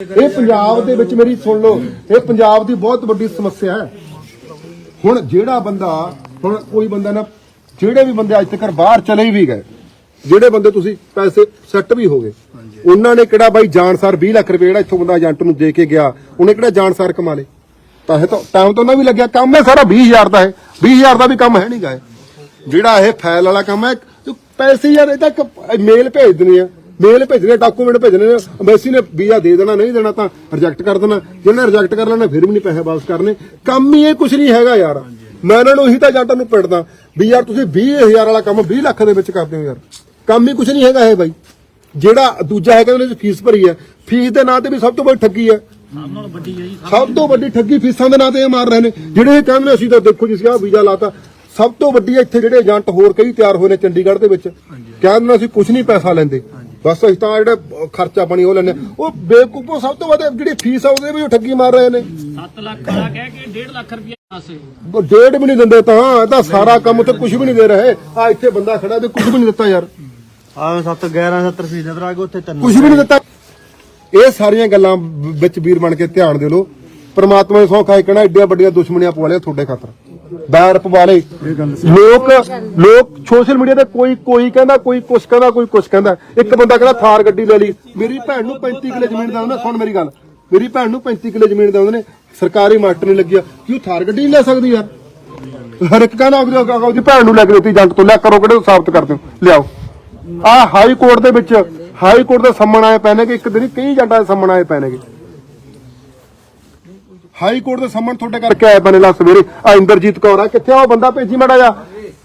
ਇਹ ਪੰਜਾਬ ਦੇ ਵਿੱਚ ਮੇਰੀ ਸੁਣ ਲਓ, ਇਹ ਪੰਜਾਬ ਦੀ ਬਹੁਤ ਵੱਡੀ ਸਮੱਸਿਆ ਹੈ। ਹੁਣ ਜਿਹੜਾ ਬੰਦਾ, ਹੁਣ ਕੋਈ ਬੰਦਾ ਨਾ, ਜਿਹੜੇ ਵੀ ਬੰਦੇ ਅੱਜ ਤੱਕ ਬਾਹਰ ਚਲੇ ਵੀ ਗਏ, ਜਿਹੜੇ ਬੰਦੇ ਤੁਸੀਂ ਪੈਸੇ ਸੈੱਟ ਵੀ ਹੋ ਗਏ, ਉਹਨਾਂ ਨੇ ਕਿਹੜਾ ਬਾਈ ਜਾਣਸਾਰ 20 ਲੱਖ ਰੁਪਏ ਜਿਹੜਾ ਇੱਥੋਂ ਬੰਦਾ ਏਜੰਟ ਨੂੰ ਦੇ ਕੇ ਗਿਆ, ਉਹਨੇ ਕਿਹੜਾ ਜਾਨਸਾਰ ਕਮਾ ਲੇ ਤਾਂ ਤਾਂ ਟਾਈਮ ਤਾਂ ਉਹਨਾਂ ਵੀ ਲੱਗਿਆ, ਕੰਮ ਹੈ ਸਾਰਾ 20000 ਦਾ ਹੈ 20000 ਦਾ ਵੀ ਕੰਮ ਹੈ ਨਹੀਂਗਾ ਜਿਹੜਾ ਇਹ ਫਾਈਲ ਵਾਲਾ ਕੰਮ ਹੈ ਪੈਸੇ ਯਾਰ ਇਹ ਤਾਂ ਮੇਲ ਭੇਜ ਦਿੰਦੇ ਆ। ਮੇਲ ਭੇਜਣੇ ਡਾਕੂਮੈਂਟ ਭੇਜਣੇ ਐਮਬੈਸੀ ਨੇ ਵੀਜ਼ਾ ਦੇ ਦੇਣਾ ਨਹੀਂ ਦੇਣਾ ਤਾਂ ਰਿਜੈਕਟ ਕਰ ਦੇਣਾ। ਜਿਹਨੇ ਰਿਜੈਕਟ ਕਰ ਲੈਣਾ ਫਿਰ ਵੀ ਨਹੀਂ ਪੈਸੇ ਵਾਪਸ ਕਰਨੇ। ਕੰਮ ਹੀ ਇਹ ਕੁਝ ਨਹੀਂ ਹੈਗਾ ਯਾਰ। ਮੈਂ ਇਹਨਾਂ ਨੂੰ ਉਹੀ ਤਾਂ ਏਜੰਟਾਂ ਨੂੰ ਪਿੜਦਾ ਵੀ ਯਾਰ ਤੁਸੀਂ 20000 ਵਾਲਾ ਕੰਮ 20 ਲੱਖ ਦੇ ਵਿੱਚ ਕਰਦੇ ਹੋ ਯਾਰ। ਕੰਮ ਹੀ ਕੁਝ ਨਹੀਂ ਹੈਗਾ ਇਹ ਬਾਈ। ਜਿਹੜਾ ਦੂਜਾ ਹੈਗਾ ਉਹਨੇ ਫੀਸ ਭਰੀ ਹੈ। ਫੀਸ ਦੇ ਨਾਂ ਤੇ ਵੀ ਸਭ ਤੋਂ ਵੱਡੀ ਠੱਗੀ ਹੈ। ਸਭ ਤੋਂ ਵੱਡੀ ਠੱਗੀ ਫੀਸਾਂ ਦੇ ਨਾਂ ਤੇ ਇਹ ਮਾਰ ਰਹੇ ਨੇ। ਜਿਹੜੇ ਇਹ ਕਹਿੰਦੇ ਅਸੀਂ ਤਾਂ ਦੇਖੋ ਜਿਸ ਆ ਵੀਜ਼ਾ ਲਾਤਾ ਸਭ ਤੋਂ ਵੱਡੀ ਇੱਥੇ ਜਿਹੜੇ ਏਜੰਟ ਹੋਰ ਕਈ ਤਿਆਰ ਹੋਏ ਨੇ ਚੰਡੀਗੜ੍ਹ ਦੇ ਵਿੱਚ। ਕਹਿੰਦੇ ਅਸੀਂ ਕੁਝ ਨਹੀਂ ਪੈਸਾ ਲੈਂਦੇ। ਬਸ ਅਸੀਂ ਤਾਂ ਜਿਹੜਾ ਖਰਚਾ ਪਾਣੀ ਉਹ ਹਾਂ। ਉਹ ਬੇਵਕੂਫੋ ਸਭ ਤੋਂ ਵੱਧ ਜਿਹੜੀ ਫੀਸ ਆ ਉਹਦੇ ਵੀ ਉਹ ਠੱਗੀ ਮਾਰ ਰਹੇ ਨੇ। 7 ਲੱਖ ਵਾਲਾ ਕਹਿ ਕੇ 1.5 ਲੱਖ ਰੁਪਏ ਪਾਸੇ। ਉਹ ਡੇਢ ਵੀ ਨਹੀਂ ਦਿੰਦੇ ਤਾਂ ਇਹ ਤਾਂ ਸਾਰਾ ਕੰਮ ਤੇ ਕੁਝ ਵੀ ਨਹੀਂ ਦੇ ਰਹੇ। ਆ ਇੱਥੇ ਬੰਦਾ ਖੜਾ ਤੇ ਕੁਝ ਵੀ ਨਹੀਂ ਦਿੱਤਾ ਯਾਰ। ਆ 7 11 70 ਫੀਸਦ ਰਾ ਕੇ ਉੱਥੇ ਤਿੰਨ ਕੁਝ ਵੀ ਨਹੀਂ ਦਿੱਤਾ। ਇਹ ਸਾਰੀਆਂ ਗੱਲਾਂ ਵਿੱਚ ਵੀਰ ਬਣ ਕੇ ਧਿਆਨ ਦੇ ਲਓ। ਪ੍ਰਮਾਤਮਾ ਨੇ ਸੌ ਖਾਏ ਕਹਿਣਾ ਏਡੀਆਂ ਵੱਡੀਆਂ ਦੁਸ਼ਮਣੀਆਂ ਪਵਾ ਲਿਆ ਤੁਹਾਡੇ ਖਾਤਰ। ਬੈਰ ਪਵਾ ਲਏ। ਲੋਕ ਲੋਕ ਸੋਸ਼ਲ ਮੀਡੀਆ ਤੇ ਕੋਈ ਕੋਈ ਕਹਿੰਦਾ ਕੋਈ ਕੁਛ ਕਹਿੰਦਾ ਕੋਈ ਕੁਛ ਕਹਿੰਦਾ। ਇੱਕ ਬੰਦਾ ਕਹਿੰਦਾ ਥਾਰ ਗੱਡੀ ਲੈ ਲਈ। ਮੇਰੀ ਭੈਣ ਨੂੰ 35 ਕਿੱਲੇ ਜ਼ਮੀਨ ਦਾ ਉਹਨੇ ਸੁਣ ਮੇਰੀ ਗੱਲ। ਮੇਰੀ ਭੈਣ ਨੂੰ 35 ਕਿੱਲੇ ਜ਼ਮੀਨ ਦਾ ਉਹਨੇ ਸਰਕਾਰੀ ਮਾਸਟਰ ਨਹੀਂ ਲੱਗਿਆ। ਕਿ ਉਹ ਥਾਰ ਗੱਡੀ ਨਹੀਂ ਲੈ ਸਕਦੀ ਯਾਰ? ਹਰ ਇੱਕ ਕਹਿੰਦਾ ਆਪਦੀ ਭੈਣ ਨੂੰ ਲੈ ਕੇ ਦਿੱਤੀ ਜੰਗ ਤੋਂ। ਲਿਆ ਕਰੋ ਕਿਹੜੇ ਸਾਬਤ ਕਰਦੇ ਹੋ ਲਿਆਓ। ਆ ਹਾਈ ਕੋਰਟ ਦੇ ਵਿੱਚ ਹਾਈ ਕੋਰਟ ਦੇ ਸੰਮਣ ਆਏ ਨੇ ਕਿ ਇੱਕ ਦਿਨ ਕਈ ਜੰਟਾਂ ਦੇ ਸੰਮਣ ਆਏ ਪਏ ਨੇਗੇ ਹਾਈ ਕੋਰਟ ਦੇ ਸੰਮਣ ਤੁਹਾਡੇ ਕਰਕੇ ਆਏ ਪਏ ਸਵੇਰੇ। ਆ ਇੰਦਰਜੀਤ ਕੌਰ ਆ, ਕਿੱਥੇ ਆ? ਉਹ ਬੰਦਾ ਭੇਜੀ ਮੜਾ ਜਾ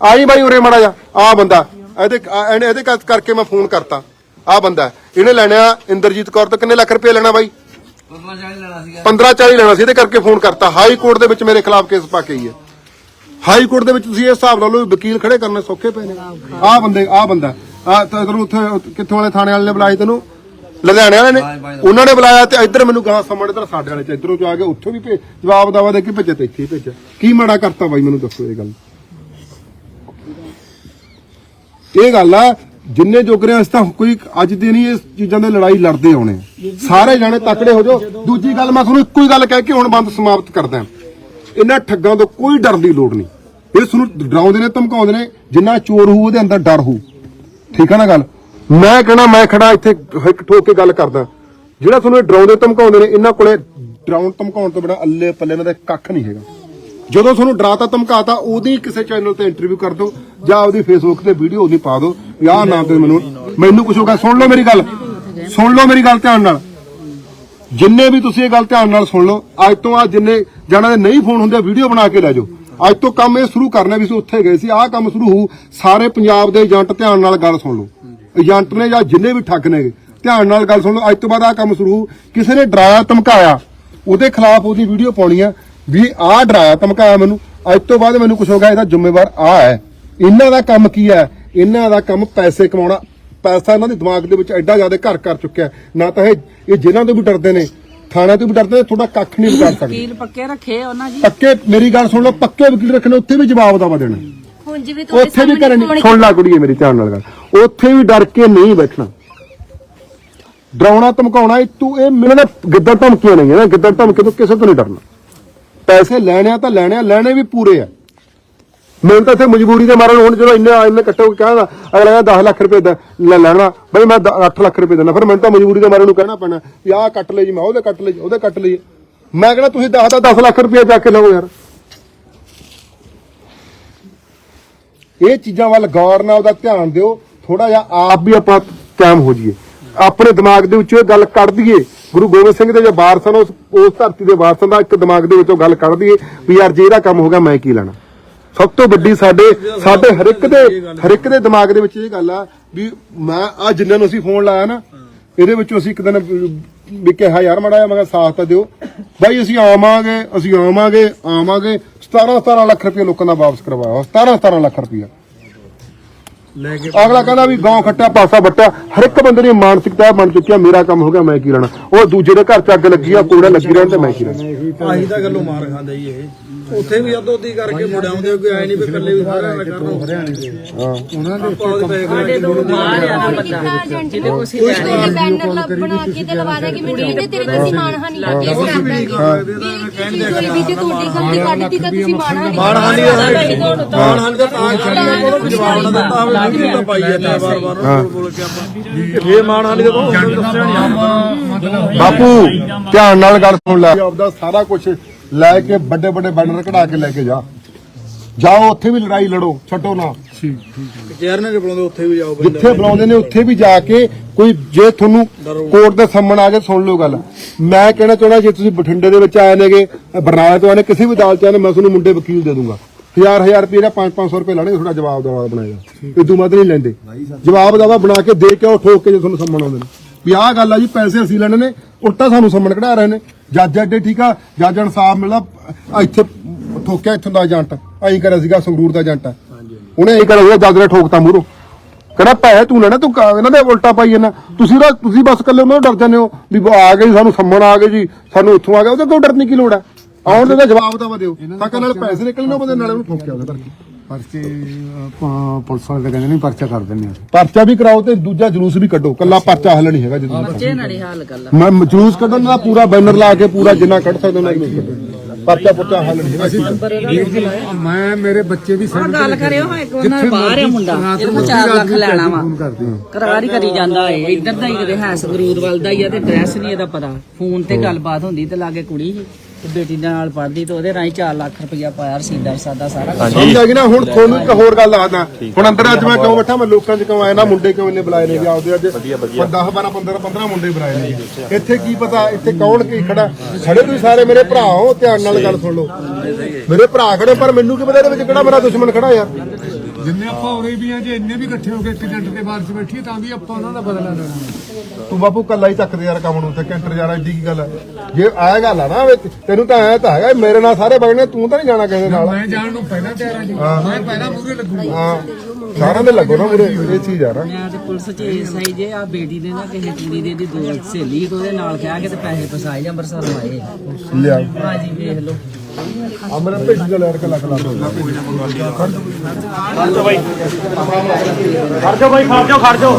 ਆਈ ਬਾਈ ਉਰੇ ਮੜਾ ਜਾ ਆ ਬੰਦਾ। ਇਹਦੇ ਇਹਨੇ ਇਹਦੇ ਕਰਕੇ ਮੈਂ ਫੋਨ ਕਰਤਾ। ਆ ਬੰਦਾ ਇਹਨੇ ਲੈਣਾ ਇੰਦਰਜੀਤ ਕੌਰ ਤੋਂ ਕਿੰਨੇ ਲੱਖ ਰੁਪਏ ਲੈਣਾ ਬਾਈ? 15 40 ਲੈਣਾ ਸੀ, ਇਹਦੇ ਕਰਕੇ ਫੋਨ ਕਰਤਾ। ਹਾਈ ਕੋਰਟ ਦੇ ਵਿੱਚ ਮੇਰੇ ਖਿਲਾਫ ਕੇਸ ਪਾ ਕੇ ਹੀ ਹੈ। ਹਾਈ ਕੋਰਟ ਦੇ ਵਿੱਚ ਤੁਸੀਂ ਇਸ ਹਿਸਾਬ ਲਾ ਲਓ ਵਕੀਲ ਖੜੇ ਕਰਨੇ ਸੌਖੇ ਪਏ ਨੇ। ਆਹ ਬੰਦੇ, ਆਹ ਬੰਦਾ ਆ ਤੈਨੂੰ ਉੱਥੇ ਕਿੱਥੋਂ ਵਾਲੇ ਥਾਣੇ ਵਾਲੇ ਨੇ ਬੁਲਾਏ ਤੈਨੂੰ? ਲੁਧਿਆਣੇ ਵਾਲੇ ਨੇ। ਉਹਨਾਂ ਨੇ ਬੁਲਾਇਆ ਤੇ ਇੱਧਰ ਮੈਨੂੰ ਗਾਂ ਸਮਣ ਇੱਧਰ ਸਾਡੇ ਵਾਲੇ ਚ ਇੱਧਰੋਂ ਚ ਆ ਕੇ ਉੱਥੋਂ ਵੀ ਭੇ- ਜਵਾਬ ਦਾਵਾ ਦੇ ਕੇ ਭੇਜਿਆ ਤੇ ਇੱਥੇ ਹੀ ਭੇਜਿਆ। ਕੀ ਮਾੜਾ ਕਰਤਾ ਬਾਈ ਮੈਨੂੰ ਦੱਸੋ ਇਹ ਗੱਲ। ਇਹ ਗੱਲ ਆ ਜਿੰਨੇ ਜੋਗਰੇ ਅਸੀਂ ਤਾਂ ਕੋਈ ਅੱਜ ਦੇ ਨਹੀਂ ਇਸ ਚੀਜ਼ਾਂ ਦੇ ਲੜਾਈ ਲੜਦੇ ਆਉਣੇ। ਆ। ਸਾਰੇ ਜਾਣੇ ਤਕੜੇ ਹੋ ਜਾਓ। ਦੂਜੀ ਗੱਲ ਮੈਂ ਤੁਹਾਨੂੰ ਇੱਕੋ ਹੀ ਗੱਲ ਕਹਿ ਕੇ ਹੁਣ ਬੰਦ ਸਮਾਪਤ ਕਰਦਾ ਇਹਨਾਂ ਠੱਗਾਂ ਤੋਂ ਕੋਈ ਡਰ ਦੀ ਲੋੜ ਨਹੀਂ। ਇਹ ਤੁਹਾਨੂੰ ਡਰਾਉਂਦੇ ਨੇ ਧਮਕਾਉਂਦੇ ਨੇ ਜਿੰਨਾ ਚੋਰ ਹੋਊ ਉਹਦੇ ਅੰਦਰ ਡਰ ਹੋਊ। ਠੀਕ ਆ ਨਾ ਗੱਲ? ਮੈਂ ਕਹਣਾ, ਮੈਂ ਖੜਾ ਇੱਥੇ ਹਿੱਕ ਠੋਕ ਕੇ ਗੱਲ ਕਰਦਾ। ਜਿਹੜਾ ਤੁਹਾਨੂੰ ਇਹ ਡਰਾਉਂਦੇ ਧਮਕਾਉਂਦੇ ਨੇ, ਇਹਨਾਂ ਕੋਲੇ ਡਰਾਉਣ, ਧਮਕਾਉਣ ਤੋਂ ਬਿਨਾ ਅੱਲੇ ਪੱਲੇ ਇਹਨਾਂ ਦਾ ਕੱਖ ਨਹੀਂ ਹੈਗਾ। ਜਦੋਂ ਤੁਹਾਨੂੰ ਡਰਾਤਾ ਧਮਕਾਤਾ, ਉਹਦੀ ਕਿਸੇ ਚੈਨਲ ਤੇ ਇੰਟਰਵਿਊ ਕਰ ਦਿਓ ਜਾਂ ਉਹਦੀ ਫੇਸਬੁੱਕ ਤੇ ਵੀਡੀਓ ਉਹਦੀ ਪਾ ਦਿਓ। ਵੀ ਨਾਮ ਤੇ ਮੈਨੂੰ ਮੈਨੂੰ ਕੁਝ ਹੋਗਾ ਸੁਣ ਲਓ ਮੇਰੀ ਗੱਲ, ਸੁਣ ਲਓ ਮੇਰੀ ਗੱਲ ਧਿਆਨ ਨਾਲ। ਜਿੰਨੇ ਵੀ ਤੁਸੀਂ ਇਹ ਗੱਲ ਧਿਆਨ ਨਾਲ ਸੁਣ ਲਓ, ਅੱਜ ਤੋਂ ਆ ਜਿੰਨੇ ਜਾਣਾ ਦੇ ਨਹੀਂ ਫੋਨ ਹੁੰਦੇ ਵੀਡੀਓ ਬਣਾ ਕੇ ਲੈ ਜਾਓ। ਅੱਜ ਤੋਂ ਕੰਮ ਇਹ ਸ਼ੁਰੂ ਕਰਨਾ ਵੀ ਅਸੀਂ ਉੱਥੇ ਗਏ ਸੀ, ਆਹ ਕੰਮ ਸ਼ੁਰੂ ਹੋਊ, ਸਾਰੇ ਪੰਜਾਬ ਦੇ ਏਜੰਟ ਧਿਆਨ ਨਾਲ ਗੱਲ ਸੁਣ ਲਓ। ਏਜੰਟ ਨੇ ਜਾਂ ਜਿੰਨੇ ਵੀ ਠੱਗ ਨੇ ਧਿਆਨ ਨਾਲ ਗੱਲ ਸੁਣ ਲਓ ਅੱਜ ਤੋਂ ਬਾਅਦ ਆਹ ਕੰਮ ਸ਼ੁਰੂ ਕਿਸੇ ਨੇ ਡਰਾਇਆ ਧਮਕਾਇਆ ਉਹਦੇ ਖਿਲਾਫ ਉਹਦੀ ਵੀਡੀਓ ਪਾਉਣੀ ਆ ਵੀ ਆਹ ਡਰਾਇਆ ਧਮਕਾਇਆ ਮੈਨੂੰ ਅੱਜ ਤੋਂ ਬਾਅਦ ਮੈਨੂੰ ਕੁਝ ਹੋ ਗਿਆ ਇਹਦਾ ਜ਼ਿੰਮੇਵਾਰ ਆ ਹੈ। ਇਹਨਾਂ ਦਾ ਕੰਮ ਕੀ ਹੈ? ਇਹਨਾਂ ਦਾ ਕੰਮ ਪੈਸੇ ਕਮਾਉਣਾ ਪੈਸਾ ਇਹਨਾਂ ਦੇ ਦਿਮਾਗ ਦੇ ਵਿੱਚ ਐਡਾ ਜ਼ਿਆਦਾ ਘਰ ਕਰ ਚੁੱਕਿਆ। ਨਾ ਤਾਂ ਇਹ ਇਹ ਜਿਹਨਾਂ ਤੋਂ ਵੀ ਡਰਦੇ ਨੇ ਥਾਣਿਆਂ ਤੋਂ ਵੀ ਡਰਦੇ ਨੇ ਤੁਹਾਡਾ ਕੱਖ ਨਹੀਂ ਵਿਗਾੜ ਸਕਦੇ। ਵਕੀਲ ਪੱਕੇ ਰੱਖੇ ਉਹਨਾਂ ਜੀ? ਪੱਕੇ ਮੇਰੀ ਗੱਲ ਸੁਣ ਲਓ ਪੱਕੇ ਵਕੀਲ ਰੱਖਣੇ ਉੱਥੇ ਵੀ ਜਵਾਬ ਦਵਾ ਦੇਣਾ। ਹੁਣ ਜਿਵੇਂ ਤੁਹਾਡੇ ਉੱਥੇ ਵੀ ਫੋਨ ਸੁਣ ਲਾ ਕੁੜੀਏ ਮੇਰੀ ਧਿਆਨ ਨਾਲ ਗੱਲ। ਉੱਥੇ ਵੀ ਡਰ ਕੇ ਨਹੀਂ ਬੈਠਣਾ। ਡਰਾਉਣਾ ਧਮਕਾਉਣਾ ਇਹ ਤੂੰ ਇਹ ਨਾਲ ਗਿੱਦੜ ਧਮਕੀਆਂ ਨਹੀਂ ਹੈ ਨਾ ਗਿੱਦੜ ਧਮਕੀ ਤੋਂ ਕਿਸੇ ਤੋਂ ਨਹੀਂ ਡਰਨਾ। ਪੈਸੇ ਲੈਣੇ ਆ ਤਾਂ ਲੈਣੇ ਆ ਲੈਣੇ ਵੀ ਪੂਰੇ ਆ। ਮੈਨੂੰ ਤਾਂ ਇੱਥੇ ਮਜਬੂਰੀ ਦੇ ਮਾਰਨ ਹੁਣ ਜਦੋਂ ਇੰਨੇ ਇੰਨੇ ਕੱਟੋ ਕਹਿੰਦਾ ਅਗਲਾ ਕਹਿੰਦਾ 10 ਲੱਖ ਰੁਪਏ ਦਾ ਲੈ ਲੈਣਾ। ਬਈ ਮੈਂ 8 ਲੱਖ ਰੁਪਏ ਦੇਣਾ ਫਿਰ ਮੈਨੂੰ ਤਾਂ ਮਜਬੂਰੀ ਦੇ ਮਾਰਨ ਨੂੰ ਕਹਿਣਾ ਪੈਣਾ ਵੀ ਆਹ ਕੱਟ ਲਈ ਜੀ ਮੈਂ ਉਹਦੇ ਕੱਟ ਲਈ ਉਹਦੇ ਕੱਟ ਲਈ ਮੈਂ ਕਹਿੰਦਾ ਤੁਸੀਂ 10 ਦਾ 10 ਲੱਖ ਰੁਪਏ ਜਾ ਕੇ ਲਵੋ ਯਾਰ। ਇਹ ਚੀਜ਼ਾਂ ਵੱਲ ਗੌਰ ਨਾਲ ਉਹਦਾ ਧਿਆਨ ਦਿਓ ਥੋੜਾ ਜਿਹਾ ਆਪ ਵੀ ਆਪਾਂ ਕਾਇਮ ਹੋ ਜਾਈਏ। ਆਪਣੇ ਦਿਮਾਗ ਦੇ ਵਿੱਚੋਂ ਇਹ ਗੱਲ ਕੱਢ ਦਈਏ। ਗੁਰੂ ਗੋਬਿੰਦ ਸਿੰਘ ਦੇ ਜੋ ਵਾਰਸ ਹਨ ਉਸ ਉਸ ਧਰਤੀ ਦੇ ਵਾਰਸਾਂ ਦਾ ਇੱਕ ਦਿਮਾਗ ਦੇ ਵਿੱਚੋਂ ਗੱਲ ਕੱਢ ਦਈਏ ਵੀ ਯਾਰ ਜੇ ਇਹਦਾ ਕੰਮ ਹੋ ਗਿਆ ਮੈਂ ਕੀ ਲੈਣਾ? ਸਭ ਤੋਂ ਵੱਡੀ ਸਾਡੇ ਸਾਡੇ ਹਰ ਇੱਕ ਦੇ ਹਰ ਇੱਕ ਦੇ ਦਿਮਾਗ ਦੇ ਵਿੱਚ ਇਹ ਗੱਲ ਆ ਵੀ ਮੈਂ ਆ ਜਿੰਨਾਂ ਨੂੰ ਅਸੀਂ ਫੋਨ ਲਾਇਆ ਨਾ ਇਹਦੇ ਵਿੱਚੋਂ ਅਸੀਂ ਇੱਕ ਦਿਨ ਵੀ ਕਿਹਾ ਯਾਰ ਮੜਾ ਮੈਂ ਕਿਹਾ ਸਾਥ ਤਾਂ ਦਿਓ। ਬਾਈ ਅਸੀਂ ਆਵਾਂਗੇ ਅਸੀਂ ਆਵਾਂਗੇ ਆਵਾਂਗੇ। 17 17 ਲੱਖ ਰੁਪਏ ਲੋਕਾਂ ਦਾ ਵਾਪਸ ਕਰਵਾਇਆ। 17 17 ਲੱਖ ਰੁਪਏ ਲੈ ਕੇ ਅਗਲਾ ਕਹਿੰਦਾ ਵੀ ਗਾਂ ਖੱਟਿਆ ਪਾਸਾ ਵੱਟਿਆ। ਹਰ ਇੱਕ ਬੰਦੇ ਦੀ ਮਾਨਸਿਕਤਾ ਬਣ ਚੁੱਕੀ ਆ ਮੇਰਾ ਕੰਮ ਹੋ ਗਿਆ ਮੈਂ ਕੀ ਲੈਣਾ? ਉਹ ਦੂਜੇ ਦੇ ਘਰ ਚ ਅੱਗ ਲੱਗੀ ਆ ਕੋੜਾ ਲੱਗੀ ਰਹਿਣ ਤੇ ਮੈਂ ਕੀ ਲੈਣਾ? ਆਹੀ ਤਾਂ ਗੱਲੋਂ ਮਾਰ ਖਾਂਦਾ ਜੀ ਇਹ। ਉੱਥੇ ਵੀ ਅੱਧੋ ਅੱਧੀ ਕਰਕੇ ਮੁੜ ਆਉਂਦੇ ਕੋਈ ਆਏ ਨਹੀਂ ਵੀ ਇਕੱਲੇ ਵੀ ਸਾਰਿਆਂ ਦਾ ਕਰੋ ਉਹਨਾਂ ਦੇ ਉੱਤੇ ਸਾਡੇ ਤੋਂ ਬਾਹਰ ਆ। ਨਾ ਬੰਦਾ ਜਿਹਦੇ ਕੋਲ ਸੀ ਬੈਨਰ ਲਾ ਬਣਾ ਕੇ ਤੇ ਲਵਾ ਦੇ ਕਿ ਮੈਨੂੰ ਇਹਦੇ ਤੇਰੇ ਕਿਸੇ ਮਾਨਹਾਨੀ ਲੱਗੀ ਇਸ ਦਾਂਗੇ ਵੀ ਵੀ ਜੇ ਤੁਹਾਡੀ ਗਲਤੀ ਕੱਢਤੀ ਤਾਂ ਤੁਸੀਂ ਮਾਨਹਾਨੀ ਮਾਨਹਾਨੀ ਦਾ ਮਾਨਹਾਨੀ ਦਾ ਤਾਂ ਕਰਨਾ ਕੋਲ ਜਵਾਬ ਨਾ ਦਿੱਤਾ ਹੋਵੇ ਵੀਡੀਓ ਤਾਂ ਪਾਈ ਜਾਂਦੇ ਵਾਰ ਵਾਰ ਬੋਲ ਕੇ ਆਪਾਂ। ਇਹ ਮਾਨਹਾਨੀ ਦਾ ਬਹੁਤ ਦੱਸਿਆ ਨਹੀਂ ਬਾਪੂ ਧਿਆਨ ਨਾਲ ਗੱਲ ਸੁਣ ਲੈ। ਆਪਦਾ ਸਾਰਾ ਕੁਝ ਲੈ ਕੇ ਵੱਡੇ ਵੱਡੇ ਬੈਨਰ ਕਢਾ ਕੇ ਲੈ ਕੇ ਜਾ। ਜਾਓ ਉੱਥੇ ਵੀ ਲੜਾਈ ਲੜੋ ਛੱਡੋ ਨਾ। ਚੇਅਰ ਨੇ ਬੁਲਾਉਂਦੇ ਉੱਥੇ ਵੀ ਜਾਓ ਜਿੱਥੇ ਬੁਲਾਉਂਦੇ ਨੇ ਉੱਥੇ ਵੀ ਜਾ ਕੇ ਕੋਈ ਜੇ ਤੁਹਾਨੂੰ ਕੋਰਟ ਦੇ ਸਾਹਮਣੇ ਆ ਕੇ ਸੁਣ ਲਓ ਗੱਲ। ਮੈਂ ਕਹਿਣਾ ਚਾਹੁੰਦਾ ਜੇ ਤੁਸੀਂ ਬਠਿੰਡੇ ਦੇ ਵਿੱਚ ਆਏ ਨੇਗੇ ਬਰਨਾਲੇ ਤੋਂ ਆਏ ਨੇ ਕਿਸੇ ਵੀ ਅਦਾਲਤ ਚ ਆਏ ਨੇ ਮੈਂ ਤੁਹਾਨੂੰ ਮੁੰਡੇ ਵਕੀਲ ਦੇ ਦੂੰਗਾ। ਹਜ਼ਾਰ ਹਜ਼ਾਰ ਰੁਪਏ ਦਾ 5-500 ਰੁਪਏ ਲੈਣੇ ਤੁਹਾਡਾ ਜਵਾਬ ਦਵਾ ਬਣਾਏਗਾ। ਇਦੋਂ ਮਤ ਨਹੀਂ ਲੈਂਦੇ। ਜਵਾਬ ਦਵਾ ਬਣਾ ਕੇ ਦੇ ਕੇ ਉਹ ਠੋਕ ਕੇ ਜੇ ਤੁਹਾਨੂੰ ਸੰਮਣ ਆਉਂਦੇ ਨੇ। ਵੀ ਆਹ ਗੱਲ ਆ ਜੀ ਪੈਸੇ ਅਸੀਂ ਲੈਣੇ ਨੇ ਉਲਟਾ ਸਾਨੂੰ ਸੰਮਣ ਕਢਾ ਰਹੇ ਨੇ। ਜੱਜ ਅੱਡੇ ਠੀਕ ਆ ਜੱਜ ਇਨਸਾਫ ਮਿਲਦਾ ਇੱਥੇ ਠੋਕਿਆ ਇੱਥੋਂ ਦਾ ਏਜੰਟ। ਐਂ ਕਰਿਆ ਸੀਗਾ ਸੰਗਰੂਰ ਦਾ ਏਜੰਟ। ਉਹਨੇ ਐਂ ਕਰਿਆ ਜੱਜ ਨੇ ਠੋਕਤਾ ਮੂਰੋ ਕਹਿੰਦਾ ਪੈਸੇ ਤੂੰ ਲੈਣਾ ਤੂੰ ਇਹਨਾਂ ਦੇ ਉਲਟਾ ਪਾਈ ਜਾਂਦਾ। ਤੁਸੀਂ ਤਾਂ ਤੁਸੀਂ ਬਸ ਕੱਲੇ ਉਹਨਾਂ ਤੋਂ ਡਰ ਜਾਂਦੇ ਹੋ ਵੀ ਆ ਗਏ ਸਾਨੂੰ ਸੰਮਣ ਆ ਗਏ ਜੀ ਸਾਨੂੰ ਇੱਥੋਂ ਆ ਗਿਆ ਉਹਦੇ ਕੋਈ ਡਰਨ ਦੀ ਕੀ ਲੋੜ ਹੈ? ਆਉਣ ਦੇ ਜਵਾਬ ਤਾਂ ਦਿਓ। ਤਾਂ ਨਾਲ ਪੈਸੇ ਨਿਕਲਣ ਨਾ ਬੰਦੇ ਨਾਲੇ ਉਹਨੂੰ ਠੋਕਿਆ ਉਹਦੇ ਕਰਕੇ। ਪਰਚੇ ਆਪਾਂ ਪੁਲਿਸ ਵਾਲੇ ਤਾਂ ਕਹਿੰਦੇ ਨਹੀਂ ਪਰਚਾ ਕਰ ਦਿੰਦੇ ਆ ਪਰਚਾ ਵੀ ਕਰਾਓ ਤੇ ਦੂਜਾ ਜਲੂਸ ਵੀ ਕੱਢੋ ਕੱਲਾ ਪਰਚਾ ਹੱਲ ਨਹੀਂ ਹੈਗਾ ਜਦੋਂ ਬੱਚੇ ਨਾਲ ਹੀ ਹਾਲ ਗੱਲ ਮੈਂ ਜਲੂਸ ਕੱਢਣ ਦਾ ਪੂਰਾ ਬੈਨਰ ਲਾ ਕੇ ਪੂਰਾ ਜਿੰਨਾ ਕੱਢ ਸਕਦੇ ਉਹਨਾਂ ਜਲੂਸ ਕੱਢੋ ਪਰਚਾ ਪੁਰਚਾ ਹੱਲ ਨਹੀਂ ਹੈਗਾ। ਮੈਂ ਮੇਰੇ ਬੱਚੇ ਵੀ ਉਹ ਗੱਲ ਕਰਿਓ ਹਾਂ ਇੱਕ ਉਹਨਾਂ ਬਾਹਰ ਆ ਮੁੰਡਾ। ਇਹਨੂੰ 4 ਲੱਖ ਲੈਣਾ ਵਾ। ਕਰਾਰ ਹੀ ਕਰੀ ਜਾਂਦਾ ਏ। ਇੱਧਰ ਦਾ ਹੀ ਕਿਤੇ ਹੈ ਸੰਗਰੂਰ ਵੱਲ ਦਾ ਹੀ ਆ ਤੇ ਐਡਰੈਸ ਨਹੀਂ ਇਹਦਾ ਪਤਾ। ਫੋਨ ਤੇ ਗੱਲਬਾਤ ਹੁੰਦੀ ਤੇ ਲਾਗੇ ਕੁੜੀ ਸੀ। ਤੇ ਬੇਟੀ ਦੇ ਨਾਲ ਪੜਦੀ ਤੇ ਉਹਦੇ ਰਾਹੀਂ 4 ਲੱਖ ਰੁਪਇਆ ਪਾਇਆ ਰਸੀਦਾਰ ਸਾਦਾ ਸਾਰਾ ਕੁਛ। ਸਮਝ ਆ ਗਈ ਨਾ? ਹੁਣ ਤੁਹਾਨੂੰ ਇੱਕ ਹੋਰ ਗੱਲ ਦੱਸਦਾ। ਹੁਣ ਅੰਦਰ ਅੱਜ ਮੈਂ ਕਿਉਂ ਬੈਠਾ? ਮੈਂ ਲੋਕਾਂ 'ਚ ਕਿਉਂ ਆਇਆ ਨਾ? ਮੁੰਡੇ ਕਿਉਂ ਇੰਨੇ ਬੁਲਾਏ ਨੇ ਜੀ? ਆਪਦੇ ਅੱਜ 10 12 15 15 ਮੁੰਡੇ ਬੁਲਾਏ ਨੇ ਇੱਥੇ ਕੀ ਪਤਾ? ਇੱਥੇ ਕੌਣ ਕੀ ਖੜਾ? ਖੜੇ ਤੁਸੀਂ ਸਾਰੇ ਮੇਰੇ ਭਰਾ ਹੋ ਧਿਆਨ ਨਾਲ ਗੱਲ ਸੁਣ ਲਓ। ਮੇਰੇ ਭਰਾ ਖੜੇ ਪਰ ਮੈਨੂੰ ਕੀ ਪਤਾ ਇਹਦੇ ਵਿੱਚ ਕਿਹੜਾ ਮੇਰਾ ਦੁਸ਼ਮਣ ਖੜਾ ਯਾਰ ਜਿੰਨੇ ਆਪਾਂ ਰਹੀ ਵੀ ਆ ਜੇ ਇੰਨੇ ਵੀ ਇਕੱਠੇ ਹੋ ਕੇ ਇੱਕ ਏਜੰਟ ਦੇ ਬਾਹਰ 'ਚ ਬੈਠੀਏ ਤਾਂ ਵੀ ਆਪਾਂ ਉਹਨਾਂ ਦਾ ਬਦਲਾ ਲੈਣਾ। ਤੂੰ ਬਾਪੂ ਕੱਲਾ ਹੀ ਚੱਕਦੇ ਯਾਰ ਕੰਮ ਨੂੰ ਤੇ ਕੈਂਟਰ ਯਾਰ ਐਡੀ ਕੀ ਗੱਲ ਹੈ ਜੇ ਆਇਆ ਗੱਲ ਆ ਨਾ ਵੀ ਤੈਨੂੰ ਤਾਂ ਐ ਤਾਂ ਹੈਗਾ ਮੇਰੇ ਨਾਲ ਸਾਰੇ ਬਗਣੇ ਤੂੰ ਤਾਂ ਨਹੀਂ ਜਾਣਾ ਕਿਸੇ ਨਾਲ। ਮੈਂ ਜਾਣ ਨੂੰ ਪਹਿਲਾਂ ਤਿਆਰ ਆ ਜੀ। ਮੈਂ ਪਹਿਲਾਂ ਮੂਰੇ ਲੱਗੂਗਾ। ਹਾਂ। ਸਾਰਿਆਂ ਦੇ ਲੱਗੋ ਨਾ ਮੁਰੇ ਇਹ ਚੀਜ਼ ਆ ਨਾ। ਮੈਂ ਤੇ ਪੁਲਿਸ ਚ ਐਸਆਈ ਜੇ ਆ ਬੇਟੀ ਦੇ ਨਾ ਕਿਸੇ ਕੁੜੀ ਦੇ ਦੀ ਦੋ ਸਹੇਲੀ ਤੇ ਉਹਦੇ ਨਾਲ ਕਹਿ ਕੇ ਤੇ ਪੈਸੇ ਫਸਾਏ ਜਾਂ ਅੰਮ੍ਰਿਤਸਰ ਨੂੰ ਆਏ। ਲਿਆ। ਹਾਂਜੀ ਵੇਖ ਲਓ। ਆ ਮੇਰਾ ਭੇਜੀ ਦਾ ਕੇ ਲੱਖ ਲੱਖ ਖੜ ਜਾਓ ਬਾਈ। ਖੜ ਜਾਓ ਖੜ ਜਾਓ